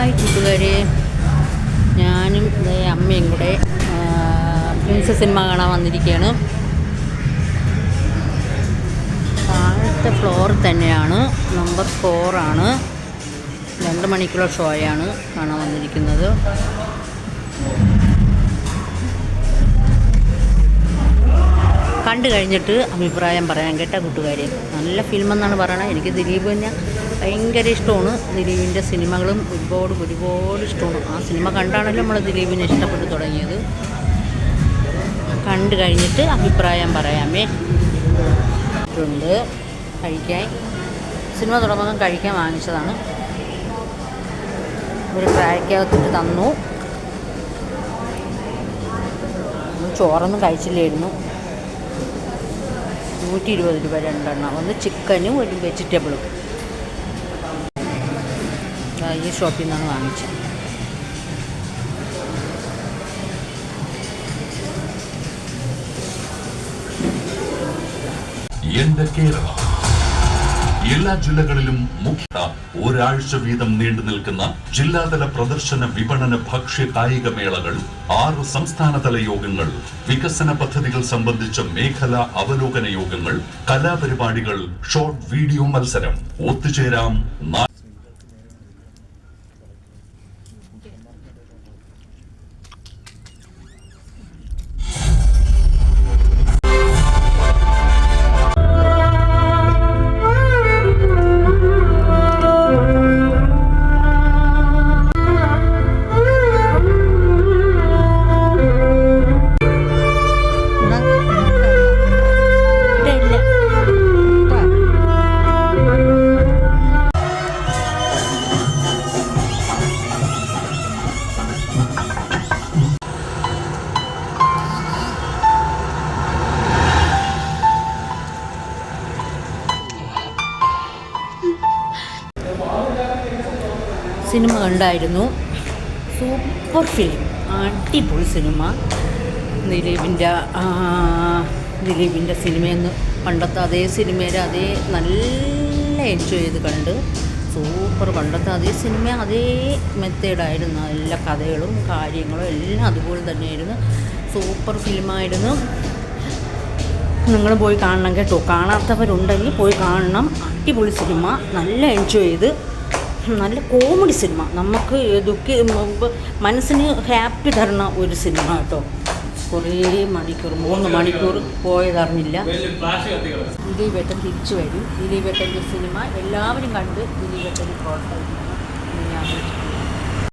Hi കൂട്ടുകാരെ. ഞാനും അമ്മയും കൂടെ പ്രിൻസ് സിനിമ കാണാൻ വന്നിരിക്കുകയാണ് താഴത്തെ ഫ്ലോർ തന്നെയാണ് നമ്പർ ഫോറാണ് രണ്ട് മണിക്കുള്ള ഷോയാണ് കാണാൻ വന്നിരിക്കുന്നത്. കണ്ടു കഴിഞ്ഞിട്ട് അഭിപ്രായം പറയാൻ കേട്ട കൂട്ടുകാരെ. നല്ല ഫിലിമെന്നാണ് പറയണത് എനിക്ക് ദിലീപ് തന്നെ ഭയങ്കര ഇഷ്ടമാണ് ദിലീപിന്റെ സിനിമകളും ഒരുപാട് ഒരുപാട് ഇഷ്ടമാണ്. ആ സിനിമ കണ്ടാണല്ലോ നമ്മൾ ദിലീപിനെ ഇഷ്ടപ്പെട്ട് തുടങ്ങിയത്. കണ്ടു കഴിഞ്ഞിട്ട് അഭിപ്രായം പറയാമേ. ഉണ്ട്. കഴിക്കാൻ. സിനിമ തുടങ്ങുമ്പോൾ കഴിക്കാൻ വാങ്ങിച്ചതാണ്. ഒരു പ്രായക്കകത്തിട്ട് തന്നു. ചോറൊന്നും കഴിച്ചില്ലായിരുന്നു. നൂറ്റി ഇരുപത് രൂപ രണ്ടെണ്ണം. ഒന്ന് ചിക്കനും ഒരു വെജിറ്റബിളും ഈ ഷോപ്പിൽ നിന്നാണ് വാങ്ങിച്ചത്. എല്ലാ ജില്ലകളിലും മുഖ്യ ഒരാഴ്ച വീതം നീണ്ടു നിൽക്കുന്ന ജില്ലാതല പ്രദർശന വിപണന ഭക്ഷ്യ കായിക മേളകൾ ആറ് സംസ്ഥാനതല യോഗങ്ങൾ വികസന പദ്ധതികൾ സംബന്ധിച്ച മേഖലാ അവലോകന യോഗങ്ങൾ കലാപരിപാടികൾ ഷോർട്ട് വീഡിയോ മത്സരം. ഒത്തുചേരാം സിനിമ കണ്ടായിരുന്നു. Super film. അടിപൊളി സിനിമ. ദിലീപിന്റെ ദിലീപിന്റെ സിനിമയെന്ന് പണ്ടത്തെ അതേ സിനിമയുടെ അതേ നല്ല എൻജോയ് ചെയ്ത് കണ്ട് സൂപ്പർ. പണ്ടത്തെ അതേ സിനിമ അതേ മെത്തേഡായിരുന്നു എല്ലാ കഥകളും കാര്യങ്ങളും എല്ലാം അതുപോലെ തന്നെയായിരുന്നു. സൂപ്പർ ഫിലിമായിരുന്നു. നിങ്ങൾ പോയി കാണണം കേട്ടോ. കാണാത്തവരുണ്ടെങ്കിൽ പോയി കാണണം. അടിപൊളി സിനിമ. നല്ല എൻജോയ് ചെയ്ത് നല്ല കോമഡി സിനിമ നമുക്ക് ദുഃഖി മനസ്സിന് ഹാപ്പി തരുന്ന ഒരു സിനിമ കേട്ടോ. കുറേ മണിക്കൂർ മൂന്ന് മണിക്കൂർ പോയതറിഞ്ഞില്ല. ദിലീപേട്ടൻ തിരിച്ചു വരും. ദിലീപേട്ടന്റെ സിനിമ എല്ലാവരും കണ്ട് ദിലീപേട്ടൻ പ്രോത്സാഹിപ്പിക്കും